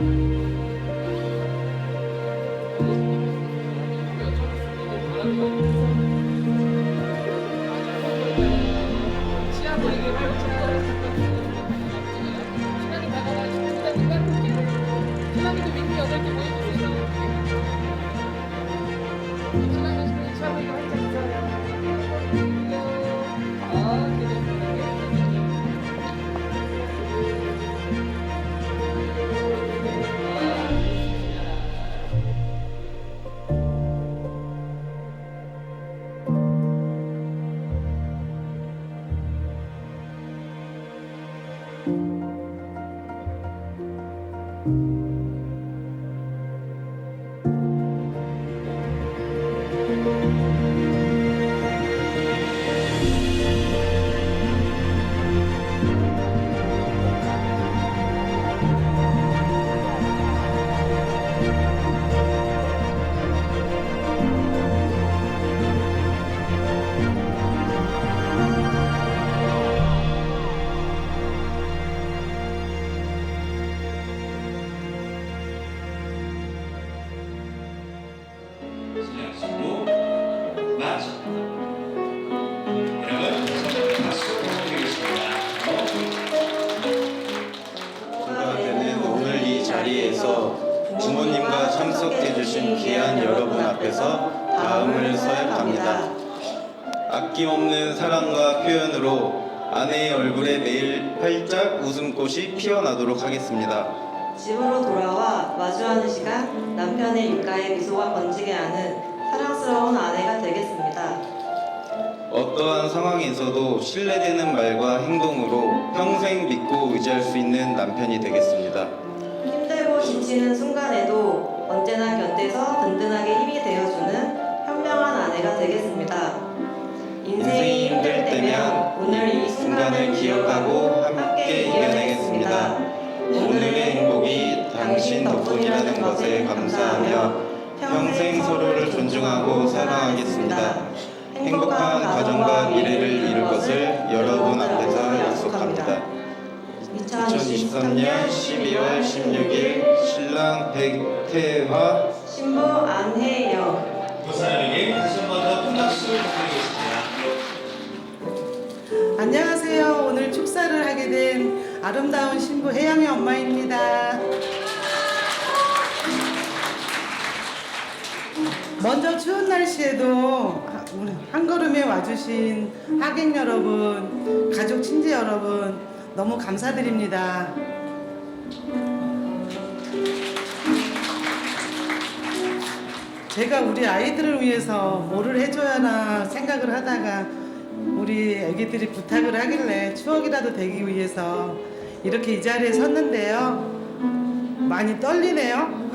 이 아낌없는 사랑과 표현으로 아내의 얼굴에 매일 활짝 웃음꽃이 피어나도록 하겠습니다. 집으로 돌아와 마주하는 시간 남편의 입가에 미소가 번지게 하는 사랑스러운 아내가 되겠습니다. 어떠한 상황에서도 신뢰되는 말과 행동으로 평생 믿고 의지할 수 있는 남편이 되겠습니다. 힘들고 지치는 순간에도 언제나 곁에서 든든하게 힘이 되어주는 현명한 아내가 되겠습니다. 인생이 힘들 때면 오늘 이 순간을 기억하고 함께 이겨내겠습니다. 오늘의 행복이 당신 덕분이라는 것에 감사하며 평생 서로를 존중하고 사랑하겠습니다. 행복한 가정과 미래를 이룰 것을 여러분 앞에서 약속합니다. 2023년 12월 16일 신랑 백태화 신부 안혜영 두 사람에게 다시 한번 더 큰 박수 부탁드리겠습니다. 안녕하세요. 오늘 축사를 하게 된 아름다운 신부 혜영의 엄마입니다. 먼저 추운 날씨에도 한 걸음에 와주신 하객 여러분, 가족 친지 여러분 너무 감사드립니다. 제가 우리 아이들을 위해서 뭐를 해줘야나 생각을 하다가 우리 애기들이 부탁을 하길래 추억이라도 되기 위해서 이렇게 이 자리에 섰는데요. 많이 떨리네요.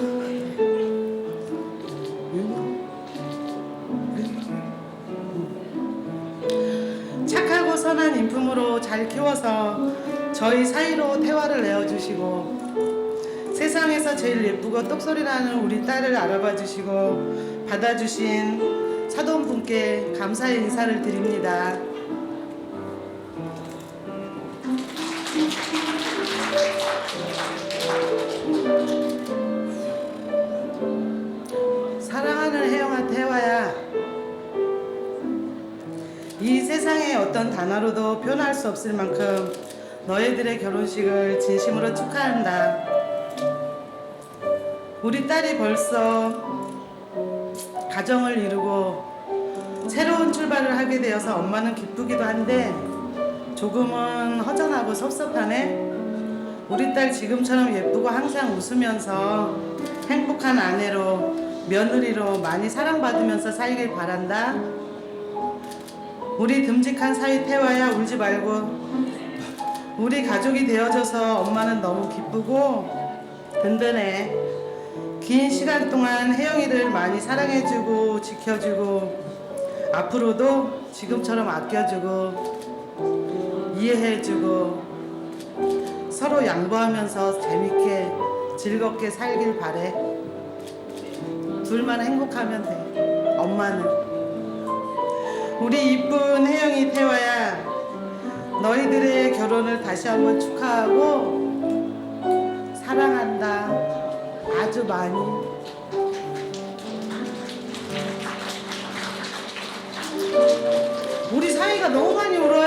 착하고 선한 인품으로 잘 키워서 저희 사이로 태화를 내어주시고 세상에서 제일 예쁘고 똑소리 나는 우리 딸을 알아봐 주시고 받아주신 사돈분께 감사의 인사를 드립니다. 사랑하는 혜영아 태화야 이 세상의 어떤 단어로도 표현할 수 없을 만큼 너희들의 결혼식을 진심으로 축하한다. 우리 딸이 벌써 가정을 이루고 새로운 출발을 하게 되어서 엄마는 기쁘기도 한데 조금은 허전하고 섭섭하네. 우리 딸 지금처럼 예쁘고 항상 웃으면서 행복한 아내로 며느리로 많이 사랑받으면서 살길 바란다. 우리 듬직한 사위 태화야 울지 말고 우리 가족이 되어줘서 엄마는 너무 기쁘고 든든해. 긴 시간 동안 혜영이를 많이 사랑해주고 지켜주고 앞으로도 지금처럼 아껴주고 이해해주고 서로 양보하면서 재밌게 즐겁게 살길 바래. 둘만 행복하면 돼. 엄마는. 우리 이쁜 혜영이 태화야 너희들의 결혼을 다시 한번 축하하고 사랑한다. 아주 많이. 우리 사이가 너무 많이 울어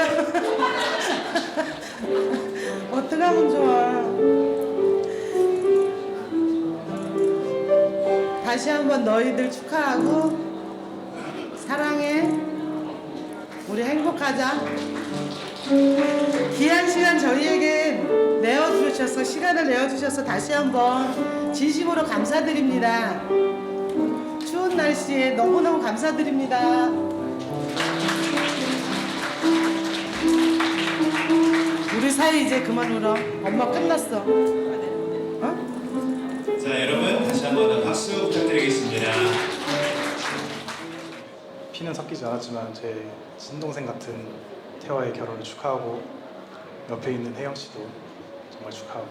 요. 어떡하면 좋아. 다시 한번 너희들 축하하고 사랑해. 우리 행복하자. 귀한 시간 저희에게 내어주셔서 시간을 내어주셔서 다시 한번 진심으로 감사드립니다. 추운 날씨에 너무너무 감사드립니다. 사이 이제 그만 울어. 엄마 끝났어. 어? 자, 여러분 다시 한번더 박수 부탁드리겠습니다. 피는 섞이지 않았지만 제 친동생 같은 태화의 결혼을 축하하고 옆에 있는 혜영 씨도 정말 축하하고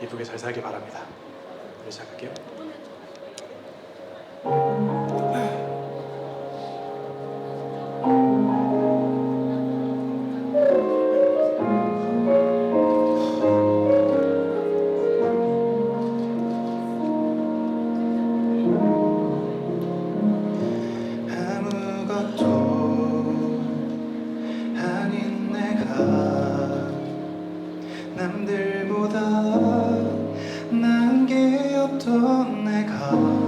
예쁘게 잘 살길 바랍니다. 우리 시작할게요. 남들보다 나은 게 없던 내가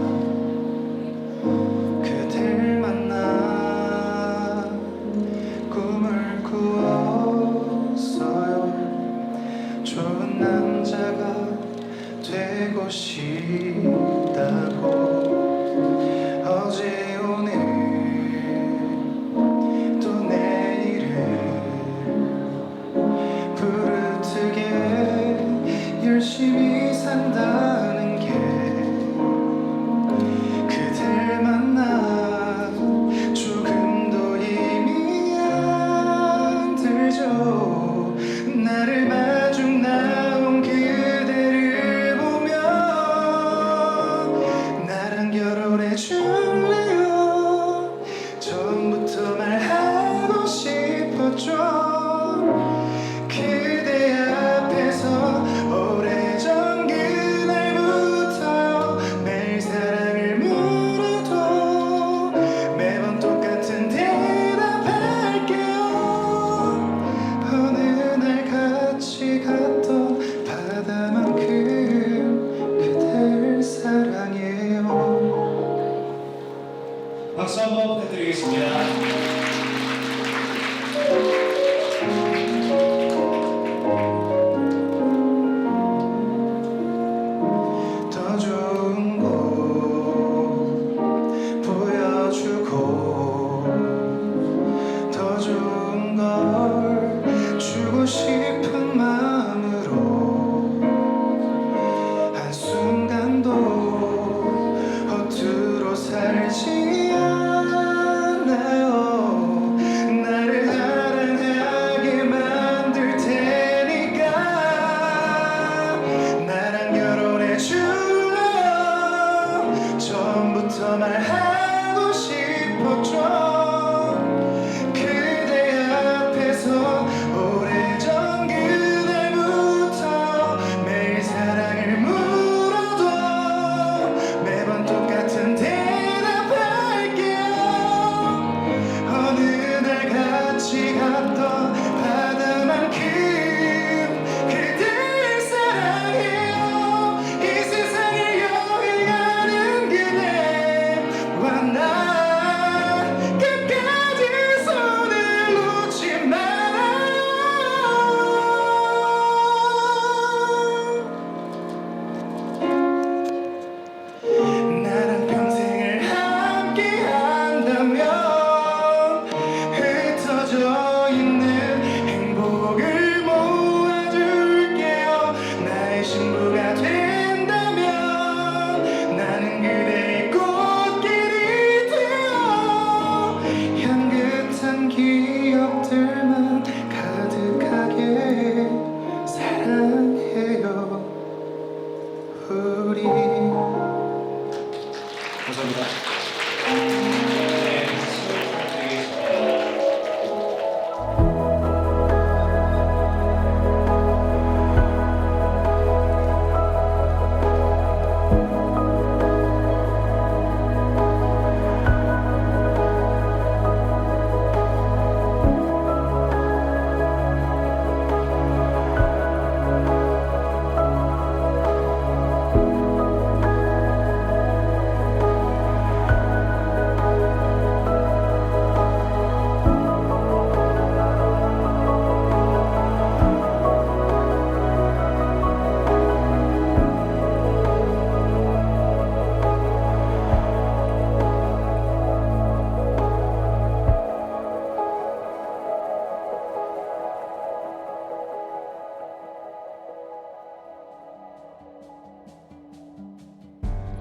줄래요? 처음부터 말하고 싶었죠 Shalom te